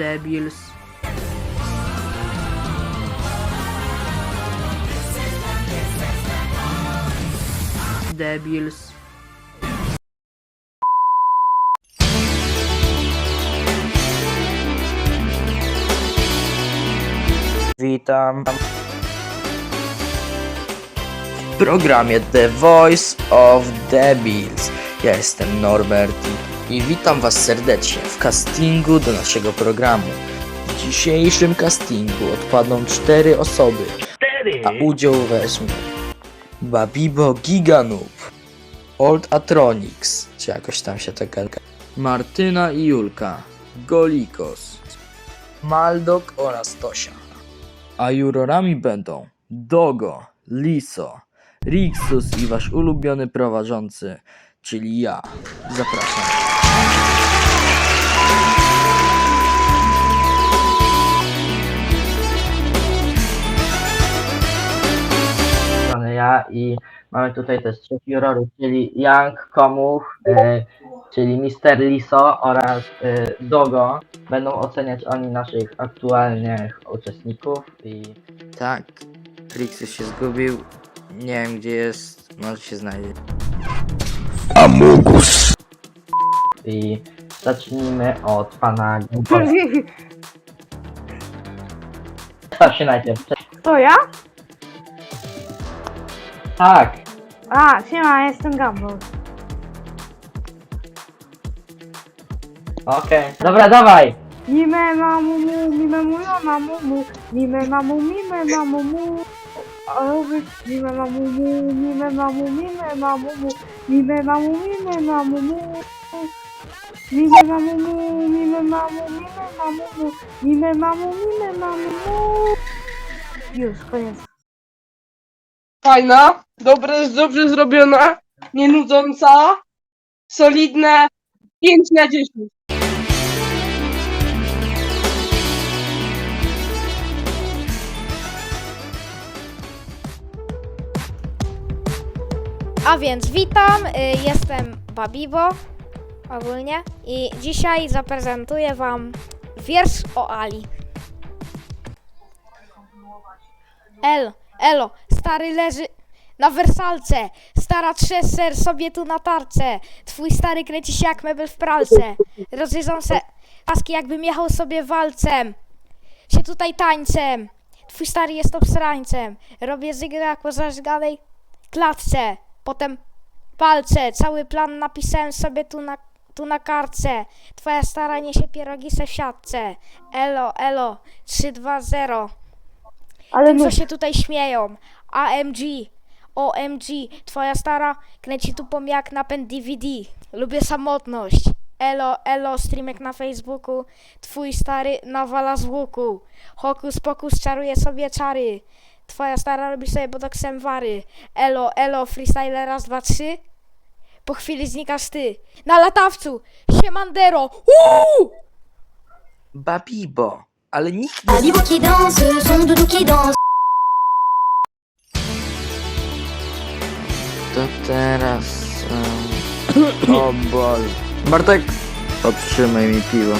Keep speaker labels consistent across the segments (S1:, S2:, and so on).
S1: Debils. Debils.
S2: Witam w programie The Voice of Debils. Ja jestem Norbert i witam Was serdecznie w castingu do naszego programu. W dzisiejszym castingu odpadną cztery osoby, a udział weźmie Babibo Giganoob, Old Atronics, czy jakoś tam się tak gada, Martyna i Julka, Golikos, Maldok oraz Tosia. A jurorami będą Dogo, Liso, Rixus i wasz ulubiony prowadzący, czyli ja. Zapraszam.
S3: ja i mamy tutaj też trzech jurorów, czyli Young Komuch, e, czyli Mr. Liso oraz e, Dogo. Będą oceniać oni naszych aktualnych uczestników i
S2: Tak, Rixus się zgubił. Nie wiem gdzie jest, może się znajdzie.
S3: I zacznijmy od pana Gumballa. Staw się najpierw.
S4: To ja?
S3: Tak,
S4: A, siema, jestem Gumball.
S3: okej. Dobra, dawaj!
S4: Mime mamu mu, mime mu yo mamu mu, mime mamu, mime mamu mu. Mime mamu mu, mime mamu, mime mamu mu, mime mamu, mime mamu mu. Mime mime mime. Już, koniec.
S5: fajna, dobre, dobrze zrobiona, nie nudząca, solidne, 5 na 10.
S6: A więc witam, y, jestem Babibo ogólnie i dzisiaj zaprezentuję wam wiersz o Ali. El, elo, stary leży na wersalce, stara trze ser sobie tu na tarce, twój stary kręci się jak mebel w pralce, rozjeżdżą se paski jakbym jechał sobie walcem, się tutaj tańcem, twój stary jest obsrańcem, robię zygrę jak po zażganej klatce, potem palce, cały plan napisałem sobie tu na, tu na kartce. Twoja stara niesie pierogi se w siatce. Elo, elo, 3-2-0.
S4: Ale
S6: Tym, co się tutaj śmieją. AMG, OMG, twoja stara kręci tu pom jak napęd DVD. Lubię samotność. Elo, elo, streamek na Facebooku. Twój stary nawala z łuku. Hokus pokus czaruje sobie czary. Twoja stara robi sobie botoksem wary. Elo, elo, freestyler raz, dwa, trzy. Po chwili znikasz ty. Na latawcu! Siemandero! Uuu!
S2: Babibo, ale nikt nie
S7: Babibo qui danse, son doudou qui danse.
S2: To teraz... Um... o bol. Bartek, otrzymaj mi piwo.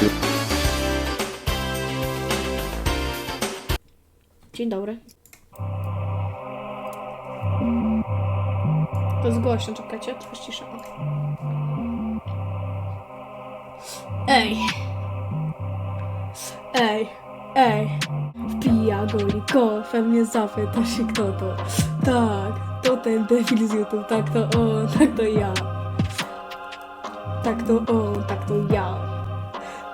S8: Dzień dobry. Jest głośno, czekajcie, trochę cisza. Ej! Ej! Ej! Wpija goliko, pewnie zapyta się kto to. Tak, to ten debil z YouTube, tak to on, tak to ja. Tak to on, tak to ja.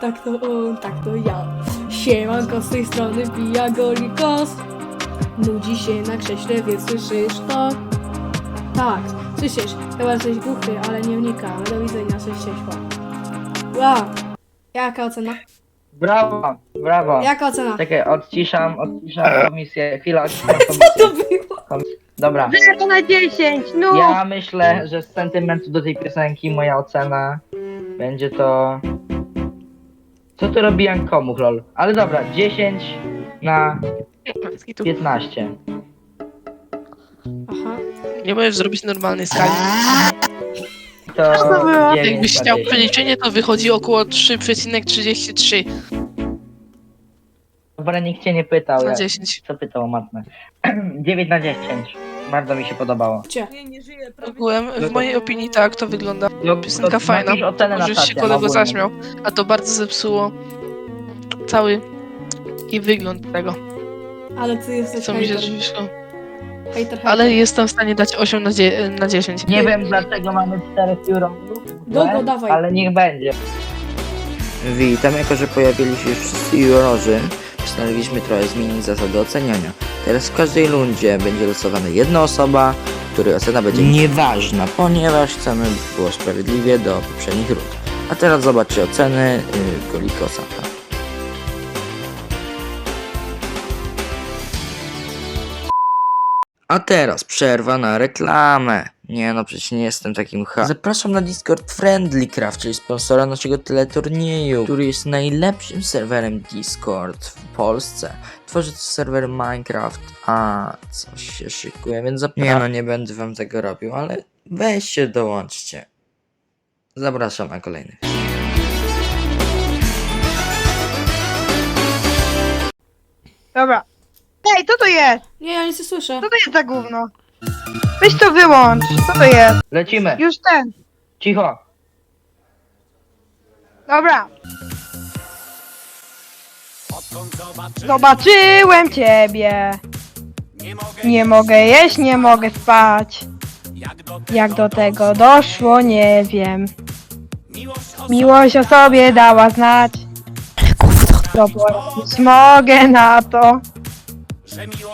S8: Tak to on, tak to ja. Siemanko z tej strony wbija golikos. Nudzi się na krześle, więc słyszysz to? Tak, słyszysz, chyba jesteś głuchy, ale nie wnikam. Do widzenia, cześć, pa. Wow. Jaka ocena?
S3: brawo, brawo.
S8: Jaka ocena?
S3: Czekaj, odciszam, odciszam komisję. Chwila, odciszam
S8: To
S3: komisję.
S8: było!
S3: Dobra.
S5: 0 na 10, no!
S3: Ja myślę, że z sentymentu do tej piosenki moja ocena będzie to... Co tu robi Jan Komuch, lol? Ale dobra, 10 na 15.
S8: Aha.
S9: Nie możesz zrobić normalnej skali.
S3: To 9
S9: Jakbyś
S3: na
S9: chciał
S3: 10.
S9: przeliczenie, to wychodzi około 3,33.
S3: Dobra, nikt cię nie pytał.
S9: Na
S3: Ja,
S9: 10.
S3: co pytał o matmę? 9 na 10. Bardzo mi się podobało.
S8: Gdzie?
S9: Ogółem, w mojej opinii tak to wygląda.
S3: No,
S9: Piosenka fajna.
S3: napisz ocenę na
S9: Może się
S3: stację,
S9: kolego
S3: ogólnie.
S9: zaśmiał, a to bardzo zepsuło cały i wygląd tego,
S8: Ale ty jesteś
S9: co mi się
S8: hejter.
S9: wyszło.
S8: Hejter, hejter.
S9: Ale jestem w stanie dać 8 na, dzie- na 10.
S3: Nie wiem dlaczego mamy 4 jurorów,
S8: Dogo, dawaj.
S3: ale niech będzie.
S2: Witam, jako że pojawili się już wszyscy jurorzy, postanowiliśmy trochę zmienić zasady oceniania. Teraz w każdej rundzie będzie losowana jedna osoba, której ocena będzie nieważna, ponieważ chcemy, by było sprawiedliwie do poprzednich rund. A teraz zobaczcie oceny yy, Golikosa. A teraz przerwa na reklamę. Nie no, przecież nie jestem takim ha. Zapraszam na Discord Friendly Craft, czyli sponsora naszego teleturnieju, który jest najlepszym serwerem Discord w Polsce. Tworzy to serwer Minecraft, a coś się szykuje, więc zapraszam. Nie no, nie będę wam tego robił, ale weźcie, dołączcie. Zapraszam na kolejny.
S4: Dobra. Ej, co to jest?
S8: Nie, ja nic nie słyszę.
S4: Co to jest za gówno? Weź to wyłącz. Co to jest?
S3: Lecimy.
S4: Już ten.
S3: Cicho.
S4: Dobra. Zobaczyłem ciebie. Nie mogę jeść, nie mogę spać. Jak do tego doszło, nie wiem. Miłość o sobie dała znać. To poradzić mogę na to,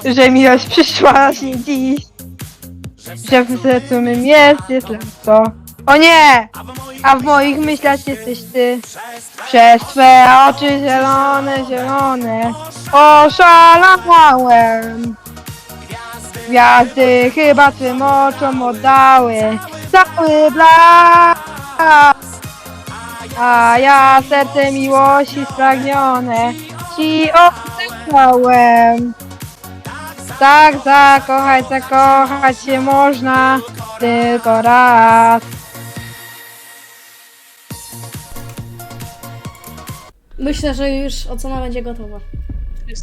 S4: że miłość przyszła właśnie dziś. Że w sercu mym jest, jest lato. O nie! A w moich myślach jesteś ty. Przez twe oczy zielone, zielone Oszalałem Gwiazdy chyba twym oczom oddały Cały blask A ja serce miłości spragnione Ci oddałem Tak zakochać, zakochać się można Tylko raz
S8: Myślę, że już ocena będzie gotowa.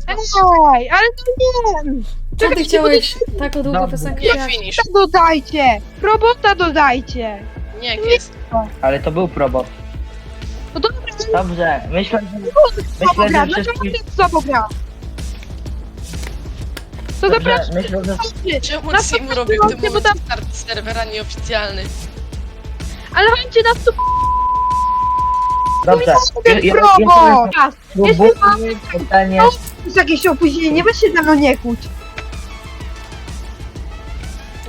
S4: Ej, ale to nie!
S8: Co ty chciałeś taką długą
S3: Dobrze.
S8: piosenkę
S9: Nie,
S8: śpiewać?
S9: finish.
S4: Robota dodajcie! Robota dodajcie!
S9: Nie, jest.
S3: Ale to był probot.
S4: No dobra,
S3: Dobrze, myślę, że,
S4: słabo
S3: myślę,
S4: gra,
S3: że
S4: słabo gra? To
S3: Dobrze,
S4: zapraszam
S3: myślę, że
S9: Czemu
S4: Na co
S9: robił
S4: było,
S9: tym
S4: bo
S9: momencie
S4: tam-
S9: start serwera nieoficjalny?
S4: ale chodźcie na tu
S3: Dobrze. ja-
S4: Jeśli
S3: Próbuję pytanie...
S4: jest jakieś opóźnienie, weź się ze mną nie kłóć.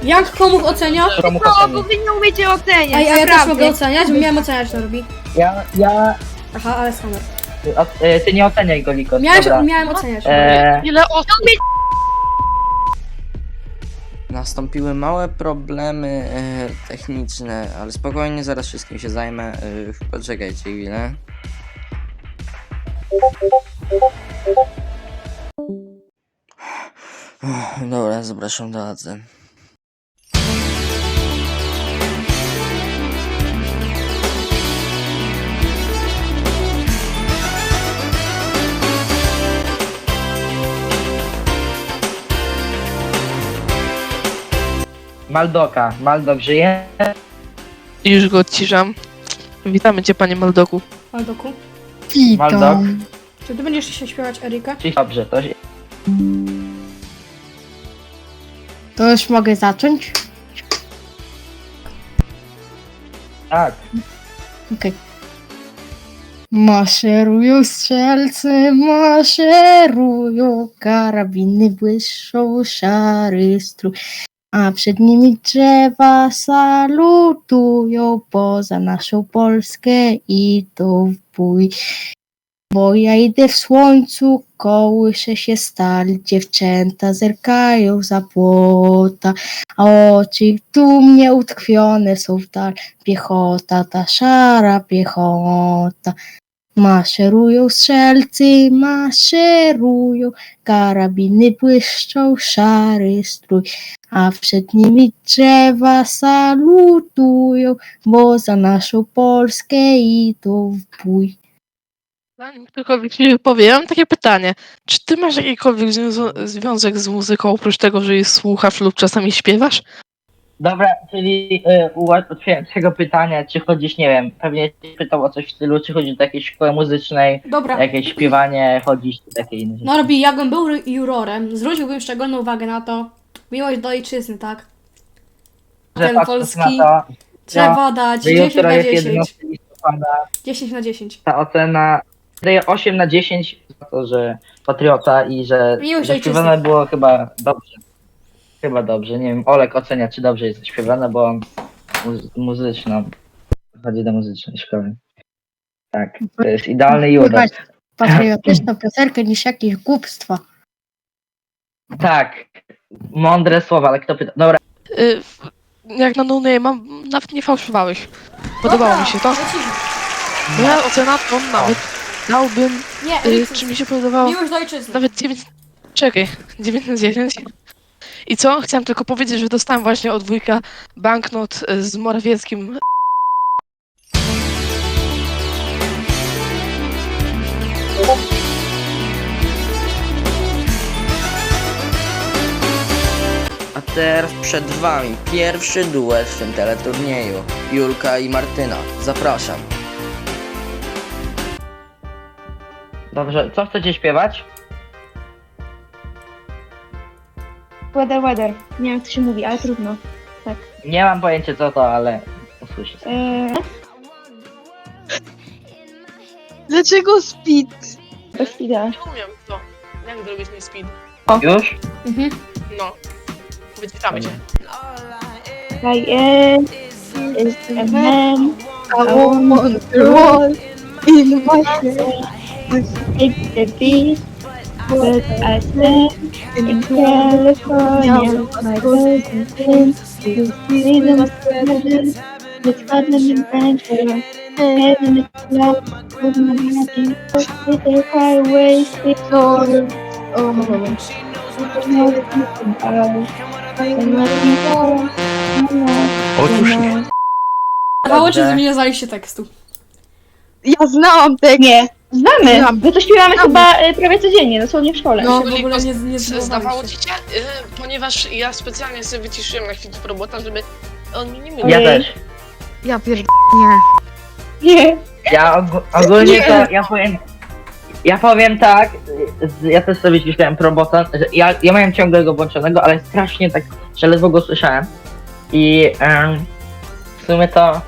S8: Jak komu ocenia?
S3: Komu
S4: No, bo wy nie umiecie oceniać,
S8: A ja, ja też
S4: naprawdę.
S8: mogę oceniać, bo miałem oceniać to robi.
S3: Ja, ja...
S8: Aha, ale skamer.
S3: O, e, ty nie oceniaj go, Likos.
S8: Miałem,
S3: Dobra.
S8: miałem oceniać.
S3: E,
S9: Ile osób?
S2: Nastąpiły małe problemy e, techniczne, ale spokojnie, zaraz wszystkim się zajmę. E, poczekajcie chwilę. Dobra, zapraszam do Adzy.
S3: Maldoka. Maldok żyje?
S9: Już go odciszam. Witamy cię, panie Maldoku.
S8: Maldoku.
S3: Maldok?
S8: Czy ty będziesz się śpiewać Erika?
S3: Czyli dobrze, to się...
S1: To już mogę zacząć?
S3: Tak.
S1: Okej. Maszerują strzelcy, maszerują, karabiny błyszczą, szary strój, a przed nimi drzewa salutują, poza naszą Polskę idą w bój. Bo ja idę w słońcu, kołysze się stal, dziewczęta zerkają za płota, a oczy tu mnie utkwione są w dal. Piechota, ta szara piechota. Maszerują strzelcy, maszerują, karabiny błyszczą, szary strój, a przed nimi drzewa salutują, bo za naszą Polskę idą w bój.
S9: Zanim ktokolwiek się takie pytanie. Czy ty masz jakikolwiek związek z muzyką, oprócz tego, że jej słuchasz lub czasami śpiewasz?
S3: Dobra, czyli y, ułatwiając tego pytania, czy chodzisz, nie wiem, pewnie cię pytał o coś w stylu, czy chodzi do jakiejś szkoły muzycznej,
S8: Dobra.
S3: jakieś śpiewanie, chodzić, czy takie inne rzeczy.
S8: Norbi, jakbym był jurorem, zwróciłbym szczególną uwagę na to, miłość do ojczyzny, tak?
S3: Że
S8: Ten
S3: patrząc
S8: polski
S3: na to,
S8: trzeba dać
S3: że
S8: 10
S3: jutro
S8: na
S3: jest
S8: 10.
S3: 11 listopada,
S8: 10 na 10.
S3: ta ocena daje 8 na 10 za to, że patriota i że
S8: Miłość
S3: zaśpiewane
S8: ojczyzny.
S3: było chyba dobrze. Chyba dobrze, nie wiem, Olek ocenia, czy dobrze jest zaśpiewane, bo on muzy- muzyczną, chodzi do muzycznej szkoły. Tak, to jest idealny juror.
S1: Słychać patriotyczną piosenkę niż jakieś głupstwa.
S3: Tak, mądre słowa, ale kto pyta? Dobra,
S9: Y, w- jak na nuny mam, nawet nie fałszowałeś. Podobało
S8: Dobra,
S9: mi się to.
S8: lecimy.
S9: Moja ocena to nawet dałbym,
S8: Nie,
S9: y, czy mi się podobało,
S8: miłość do ojczyzny.
S9: nawet 9, czekaj, 9 na 10. I co? Chciałem tylko powiedzieć, że dostałem właśnie od wujka banknot y, z Morawieckim
S2: A teraz przed wami pierwszy duet w tym teleturnieju. Julka i Martyna. Zapraszam.
S3: dobrze, co chcecie śpiewać?
S4: Weather, weather. Nie wiem, jak to się mówi, ale trudno.
S3: Nie mam pojęcia co to, ale usłyszycie.
S4: Eee,
S5: Dlaczego speed?
S4: bez idea.
S9: Nie umiem to. Jak zrobić mi speed?
S3: Już?
S8: Mhm.
S9: No. Wyczytamy cię.
S4: Like, eee, is a man,
S1: A
S4: a woman,
S1: roll in my
S4: it's the beast, but I stand in California, my cousin you see them spreading, it's fun and adventure, heaven is love, with my magic, with the highway, it's all, oh, with the more than and let me go,
S2: Otóż nie.
S8: Dawało czy znaliście tekstu.
S5: Ja znałam tekst.
S4: Nie, znamy.
S5: Znam.
S4: My to śpiewamy chyba e, prawie codziennie, dosłownie w szkole.
S8: No, w ogóle nie, nie
S9: Zdawało ci się? Y, ponieważ ja specjalnie sobie wyciszyłem na chwilę robota, żeby on mi nie mylił.
S3: Ja
S4: Ojej.
S3: też.
S5: Ja pierd...
S4: Nie.
S3: Ja og- ogólnie to, ja powiem, ja powiem tak, z- ja też sobie ściślałem probota, że ja, ja miałem ciągle go włączonego, ale strasznie tak, że ledwo go słyszałem i em, w sumie to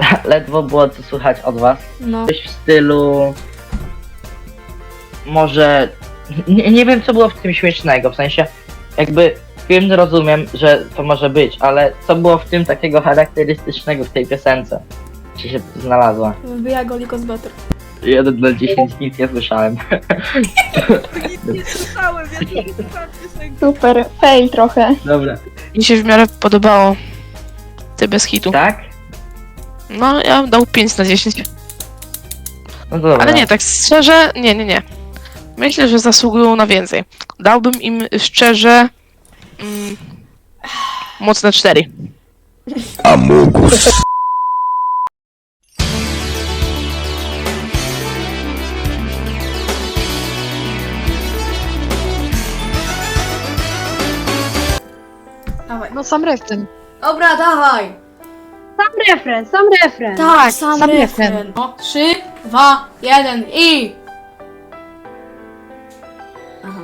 S3: ledwo było co słychać od was.
S8: No.
S3: Coś w stylu, może, nie, nie wiem co było w tym śmiesznego, w sensie jakby wiem, rozumiem, że to może być, ale co było w tym takiego charakterystycznego w tej piosence? Czy się znalazła?
S8: Wybija go Likos Better.
S3: 1 na 10 nic nie słyszałem.
S5: Nie słyszałem, ja nie piosenki.
S4: Super, fail trochę.
S3: Dobra.
S9: Mi się w miarę podobało. Ty bez hitu.
S3: Tak?
S9: No, ja bym dał 5 na 10.
S3: No dobra.
S9: Ale nie, tak szczerze, nie, nie, nie. Myślę, że zasługują na więcej. Dałbym im szczerze mm, mocne 4.
S8: Dawaj.
S5: No sam refren.
S8: Dobra, dawaj!
S4: Sam refren, sam refren.
S8: Tak, sam,
S1: sam
S8: refren.
S1: refren.
S8: No, 3, 2, 1 i... Aha.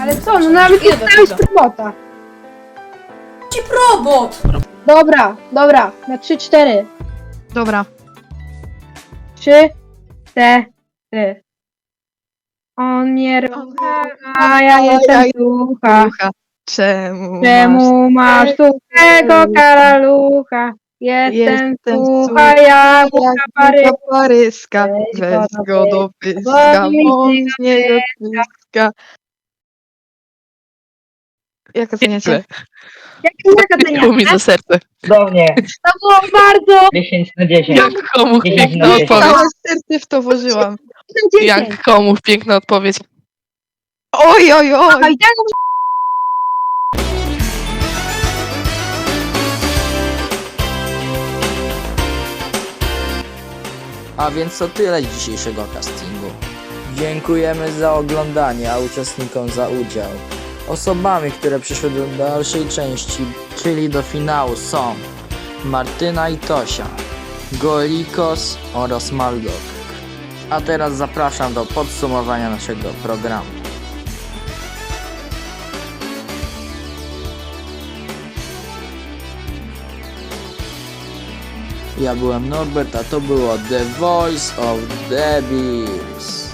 S4: Ale co, no nawet
S8: do
S4: dostałeś robota.
S8: Ci probot!
S4: Dobra, dobra, na 3-4.
S5: Dobra.
S4: 3, 4. On nie rucha, a ja jestem ducha.
S5: Czemu?
S4: Czemu masz suchego karalucha? Jestem
S5: Jestem
S4: sucha, ja
S5: Jak
S4: pary.
S5: buka paryska,
S4: Weź go do
S5: do pyska, on z niego pyska. Jak oceniacie?
S4: Jaka to
S9: Miło mi za serce.
S3: Cudownie.
S4: To było bardzo
S3: 10 na 10.
S9: Jak komu piękna odpowiedź.
S5: Całe serce w to włożyłam.
S4: 10.
S9: Jak komu piękna odpowiedź.
S5: Oj, oj, oj!
S4: A
S2: więc to tyle z dzisiejszego castingu. Dziękujemy za oglądanie, a uczestnikom za udział. Osobami, które przyszły do dalszej części, czyli do finału są Martyna i Tosia, Golikos oraz Maldok. A teraz zapraszam do podsumowania naszego programu. Ja byłem Norbert, a to było The Voice of the Devils.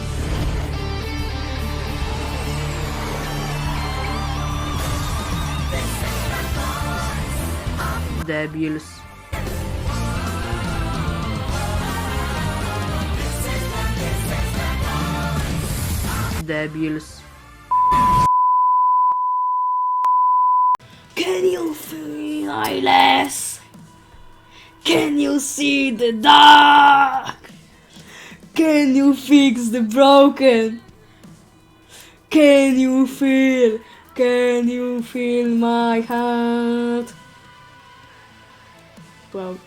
S2: Devils.
S8: Can the dark? Can you fix the broken? Can you feel? Can you feel my heart? Well,